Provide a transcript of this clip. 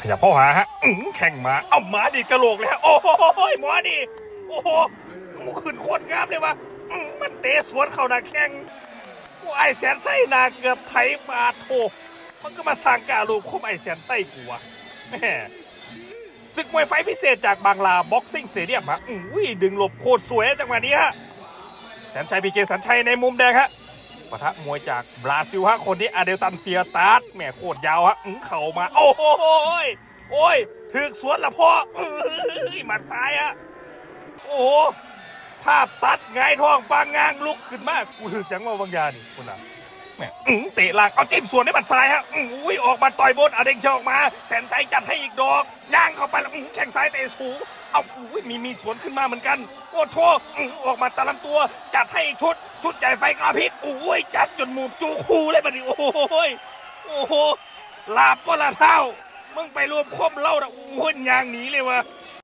ขยับเข้าหาฮะอื้อแข่งมา เอาหมาดิกระโหลกเลยฮะโอ้โหหมอดิโอ้โหหมูขึ้นโคตรงามเลยวะอื้อมันเตะสวนเข้าหน้าแข้งโอ้ไอแสนไส้นาเกือบไถบาโถมันก็มาสร้างกาลูกคมไอแสนไส้กูวะแหมศึกมวยไฟพิเศษจากบางลาบ็อกซิ่งสเตเดียมฮะอุ้ยดึงหลบโคตรสวยจังหวะนี้ฮะแสนชัยพีเคแสนชัยในมุมแดงฮะ ปะทะมวยจากบราซิลฮะคนนี้อาเดลตันเฟียตาร์ดแหม่โคตรยาวฮะเข่ามา โอ้โหยโอ้ยถึกสวนละพ่อเอ้ยหมัดซ้ายฮะโอ้โหภาพตัดไงท้องปางงางลุกขึ้นมากกูถึกจังว่าบางยานี่คุณอะแหม่อื้อเตะหลังเอาจิ้มสวนให้หมัดซ้ายฮะอุ้ยออกมาต่อยบนอาเด้งเชออกมา แสนชัยจัดให้อีกดอกย่างเข้าไปแล้วแข้งซ้ายเตะสูง เอาอุ้ยมีมีสวนขึ้นมาเหมือนกัน โอ้โทอออกมาตะลำตัว จัดให้อีกชุด ชุดใหญ่ไฟกระพริบอุ้ยจัดจนหมูจูคูเลยบัดนี้โอ้ยโอ้โหลาบก็ละเท่า มึงไปรวมคมเล่าละโอ้ยยางหนีเลยวะ